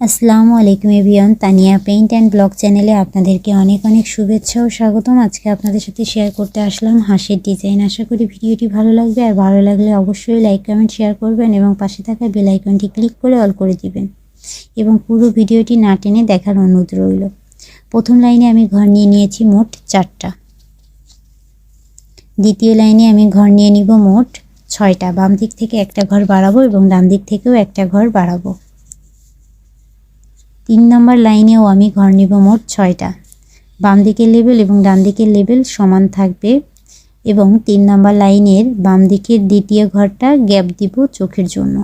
আসসালামু আলাইকুম এভিয়ন তানিয়া পেইন্ট অ্যান্ড ব্লগ চ্যানেলে আপনাদেরকে অনেক অনেক শুভেচ্ছা ও স্বাগতম। আজকে আপনাদের সাথে শেয়ার করতে আসলাম হাঁসের ডিজাইন আশা করি ভিডিওটি ভালো লাগবে, আর ভালো লাগলে অবশ্যই লাইক কমেন্ট শেয়ার করবেন এবং পাশে থাকা বেল আইকনটি ক্লিক করে অল করে দিবেন এবং পুরো ভিডিওটি না টেনে দেখার অনুরোধ রইল। প্রথম লাইনে আমি ঘর নিয়ে নিয়েছি মোট চারটা। দ্বিতীয় লাইনে আমি ঘর নিয়ে নিব মোট ছয়টা। বাম দিক থেকে একটা ঘর বাড়াবো এবং ডান দিক থেকেও একটা ঘর বাড়াবো। তিন নম্বর লাইনেও আমি ঘর নিব মোট ছয়টা। বাম দিকের লেবেল এবং ডান দিকের লেবেল সমান থাকবে এবং তিন নম্বর লাইনের বাম দিকের দ্বিতীয় ঘরটা গ্যাপ দিব চোখের জন্য।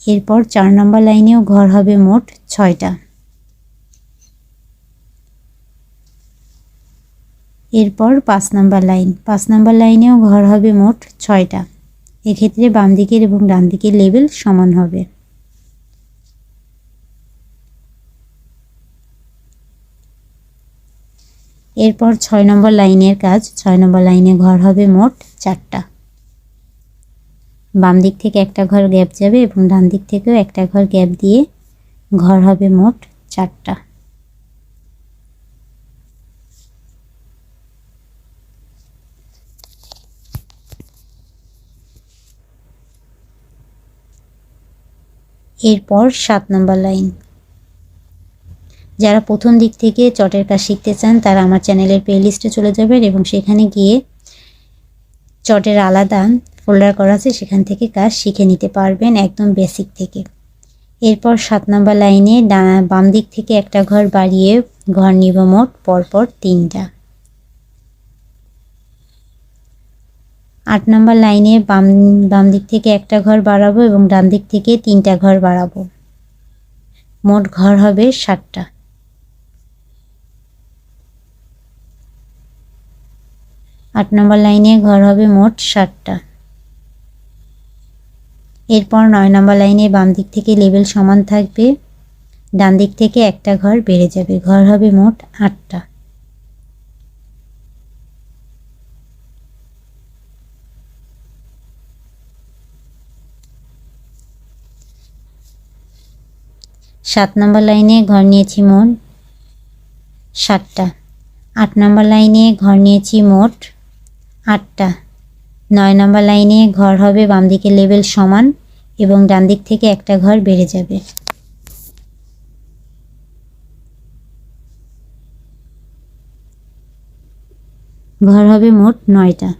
এরপর চার নম্বর লাইনেও ঘর হবে মোট ছয়টা। এরপর পাঁচ নম্বর লাইন। পাঁচ নম্বর লাইনেও ঘর হবে মোট ছয়টা। এক্ষেত্রে বাম দিকের এবং ডান দিকের লেবেল সমান হবে। এরপর ছয় নম্বর লাইনের কাজ, ছয় নম্বর লাইনে ঘর হবে মোট চারটা। বাম দিক থেকে একটা ঘর গ্যাপ যাবে এবং ডান দিক থেকেও একটা ঘর গ্যাপ দিয়ে ঘর হবে মোট চারটা। এরপর সাত নম্বর লাইন। যারা প্রথম দিক থেকে চটের কাজ শিখতে চান, তারা আমার চ্যানেলের প্লেলিস্টে চলে যাবেন এবং সেখানে গিয়ে চটের আলাদা ফোল্ডার করা আছে, সেখান থেকে কাজ শিখে নিতে পারবেন একদম বেসিক থেকে। এরপর সাত নম্বর লাইনে বাম দিক থেকে একটা ঘর বাড়িয়ে ঘর নিব মোট পরপর তিনটা। আট নম্বর লাইনে বাম বাম দিক থেকে একটা ঘর বাড়াবো এবং ডান দিক থেকে তিনটা ঘর বাড়াবো। মোট ঘর হবে ষাটটা আট নম্বর লাইনে ঘর হবে মোট ষাটটা এরপর নয় নম্বর লাইনে বাম দিক থেকে লেভেল সমান থাকবে। ডান দিক থেকে একটা ঘর বেড়ে যাবে। ঘর হবে মোট আটটা। সাত নম্বর লাইনে ঘর নিয়েছি মোট সাতটা। আট নম্বর লাইনে ঘর নিয়েছি মোট আটটা। নয় নম্বর লাইনে ঘর হবে বাম দিকে লেভেল সমান এবং ডান দিক থেকে একটা ঘর বেড়ে যাবে। ঘর হবে মোট নয়টা।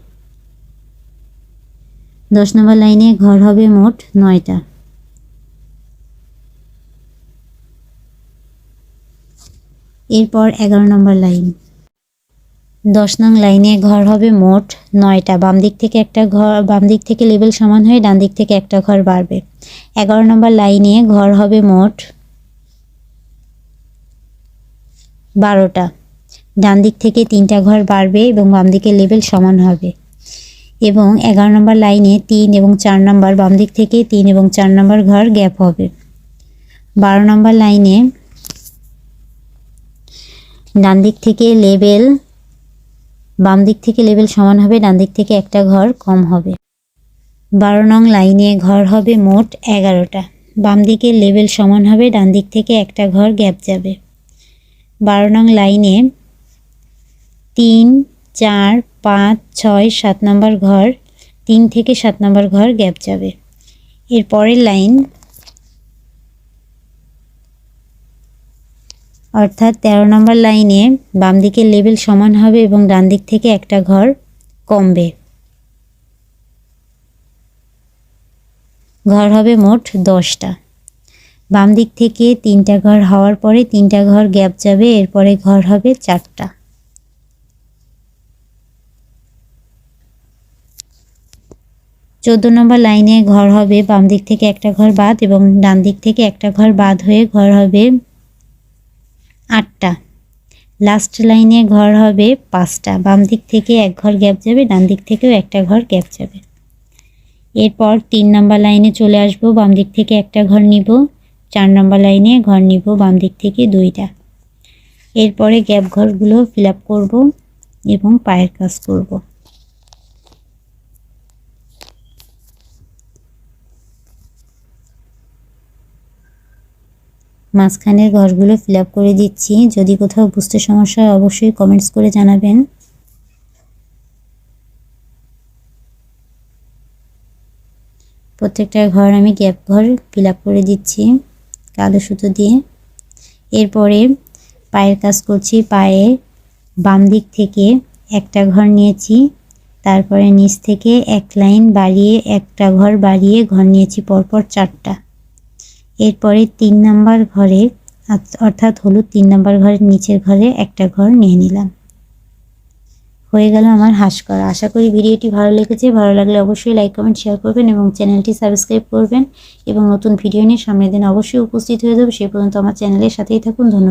দশ নম্বর লাইনে ঘর হবে মোট নয়টা। এরপর এগারো নম্বর লাইন। দশ নং লাইনে ঘর হবে মোট নয়টা। বাম দিক থেকে একটা ঘর, বাম দিক থেকে লেভেল সমান হয়ে ডান দিক থেকে একটা ঘর বাড়বে। এগারো নম্বর লাইনে ঘর হবে মোট বারোটা। ডান দিক থেকে তিনটা ঘর বাড়বে এবং বাম দিকে লেভেল সমান হবে। এবং এগারো নম্বর লাইনে তিন এবং চার নম্বর, বাম দিক থেকে তিন এবং চার নম্বর ঘর গ্যাপ হবে। বারো নম্বর লাইনে ডান দিক থেকে লেবেল বাম দিক থেকে লেভেল সমান হবে, ডান দিক থেকে একটা ঘর কম হবে। বারো নং লাইনে ঘর হবে মোট এগারোটা। বাম দিকে লেভেল সমান হবে, ডান দিক থেকে একটা ঘর গ্যাপ যাবে। বারো নং লাইনে তিন, চার, পাঁচ, ছয়, সাত নম্বর ঘর, তিন থেকে সাত নম্বর ঘর গ্যাপ যাবে। এর পরের লাইন অর্থাৎ তেরো নম্বর লাইনে বাম দিকের লেভেল সমান হবে এবং ডান দিক থেকে একটা ঘর কমবে। ঘর হবে মোট দশটা। বাম দিক থেকে তিনটা ঘর হওয়ার পরে তিনটা ঘর গ্যাপ যাবে, এরপরে ঘর হবে চারটা। চোদ্দ নম্বর লাইনে ঘর হবে বাম দিক থেকে একটা ঘর বাদ এবং ডান দিক থেকে একটা ঘর বাদ হয়ে ঘর হবে আটটা। লাস্ট লাইনে ঘর হবে পাঁচটা। বাম দিক থেকে এক ঘর গ্যাপ যাবে, ডান দিক থেকেও একটা ঘর গ্যাপ যাবে। এরপর তিন নম্বর লাইনে চলে আসব, বাম দিক থেকে একটা ঘর নিব, চার নম্বর লাইনে ঘর নিব, বাম দিক থেকে দুইটা। এরপরে গ্যাপ ঘরগুলো ফিল আপ করব এবং পায়ের কাজ করব। মাঝখানের ঘরগুলো ফিল করে দিচ্ছি। যদি কোথাও বুঝতে সমস্যা হয়, অবশ্যই কমেন্টস করে জানাবেন। প্রত্যেকটা ঘর আমি গ্যাপ ঘর ফিল করে দিচ্ছি, কালো সুতো দিয়ে। এরপরে পায়ের কাজ করছি, পায়ে বাম দিক থেকে একটা ঘর নিয়েছি, তারপরে নিচ থেকে এক লাইন বাড়িয়ে একটা ঘর বাড়িয়ে ঘর নিয়েছি, পরপর চারটা। এরপরে তিন নাম্বার ঘরে, অর্থাৎ হলুদ তিন নাম্বার ঘরের নিচের ঘরে একটা ঘর নিয়ে নিলাম। হয়ে গেল আমার হাঁস করা। আশা করি ভিডিওটি ভালো লেগেছে। ভালো লাগলে অবশ্যই লাইক, কমেন্ট শেয়ার করবেন এবং চ্যানেলটি সাবস্ক্রাইব করবেন এবং নতুন ভিডিও নিয়ে সামনের দিন অবশ্যই উপস্থিত হয়ে যাবে। সে পর্যন্ত আমার চ্যানেলের সাথেই থাকুন। ধন্যবাদ।